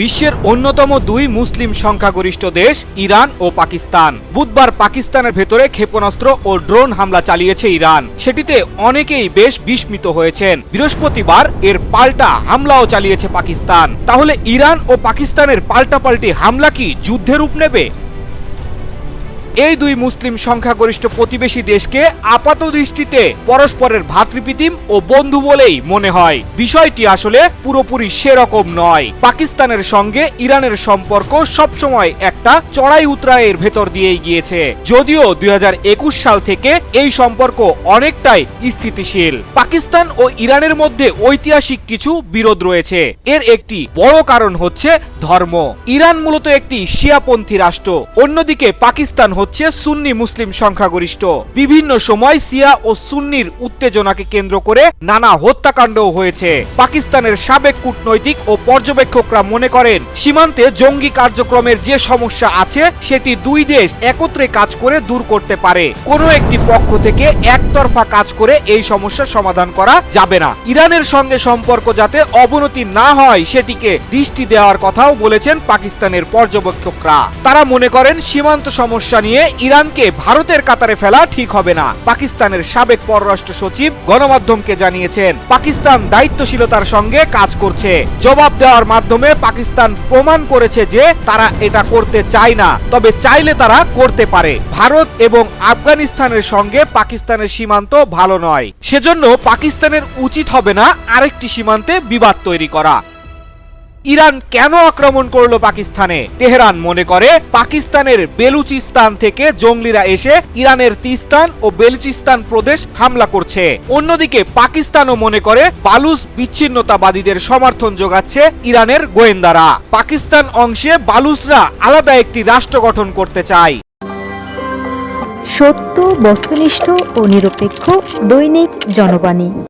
বিশ্বের অন্যতম দুই মুসলিম সংখ্যাগরিষ্ঠ দেশ ইরান ও পাকিস্তান। বুধবার পাকিস্তানের ভেতরে ক্ষেপণাস্ত্র ও ড্রোন হামলা চালিয়েছে ইরান। সেটিতে অনেকেই বেশ বিস্মিত হয়েছেন। বৃহস্পতিবার এর পাল্টা হামলাও চালিয়েছে পাকিস্তান। তাহলে ইরান ও পাকিস্তানের পাল্টাপাল্টি হামলা কি যুদ্ধের রূপ নেবে? এই দুই মুসলিম সংখ্যাগরিষ্ঠ প্রতিবেশী দেশকে আপাত দৃষ্টিতে পরস্পরের ভ্রাতৃপ্রীতিম ও বন্ধু বলেই মনে হয়। বিষয়টি আসলে পুরোপুরি সেরকম নয়। পাকিস্তানের সঙ্গে ইরানের সম্পর্ক সবসময় একটা চড়াই উতরাইয়ের ভেতর দিয়েই গিয়েছে। যদিও দুই সাল থেকে এই সম্পর্ক অনেকটাই স্থিতিশীল। পাকিস্তান ও ইরানের মধ্যে ঐতিহাসিক কিছু বিরোধ রয়েছে। এর একটি বড় কারণ হচ্ছে ধর্ম। ইরান মূলত একটি শিয়াপন্থী রাষ্ট্র। অন্যদিকে পাকিস্তান হচ্ছে সুন্নি মুসলিম সংখ্যাগরিষ্ঠ। বিভিন্ন সময় সিয়া ও সুন্নির উত্তেজনাকে কেন্দ্র করে নানা হত্যাকাণ্ডও হয়েছে। পাকিস্তানের সাবেক কূটনৈতিক ও পর্যবেক্ষকরা মনে করেন, সীমান্তে জঙ্গি কার্যক্রমের যে সমস্যা আছে, সেটি দুই দেশ একত্রে কাজ করে দূর করতে পারে। কোনো একটি পক্ষ থেকে একতরফা কাজ করে এই সমস্যার সমাধান করা যাবে না। ইরানের সঙ্গে সম্পর্ক যাতে অবনতি না হয়, সেটিকে দৃষ্টি দেওয়ার কথাও বলেছেন পাকিস্তানের পর্যবেক্ষকরা। তারা মনে করেন, সীমান্ত সমস্যা নিয়ে ইরানকে ভারতের কাতারে ফেলা ঠিক হবে না। পাকিস্তানের সাবেক পররাষ্ট্র সচিব গণমাধ্যমকে জানিয়েছেন, পাকিস্তান দায়িত্বশীলতার সঙ্গে কাজ করছে। জবাব দেওয়ার মাধ্যমে পাকিস্তান প্রমাণ করেছে যে তারা এটা করতে চায় না, তবে চাইলে তারা করতে পারে। ভারত এবং আফগানিস্তানের সঙ্গে পাকিস্তানের সীমান্ত ভালো নয়। সেজন্য পাকিস্তানের উচিত হবে না আরেকটি সীমান্তে বিবাদ তৈরি করা। ইরান কেন আক্রমণ করল পাকিস্তানে? তেহরান মনে করে পাকিস্তানের বেলুচিস্তান থেকে জঙ্গলিরা এসে ইরানের তিস্তান ও বেলুচিস্তান প্রদেশ হামলা করছে। অন্যদিকে পাকিস্তানও মনে করে বালুচ বিচ্ছিন্নতাবাদীদের সমর্থন যোগাচ্ছে ইরানের গোয়েন্দারা। পাকিস্তান অংশে বালুচরা আলাদা একটি রাষ্ট্র গঠন করতে চায়। সত্য, বস্তুনিষ্ঠ ও নিরপেক্ষ দৈনিক জনবাণী।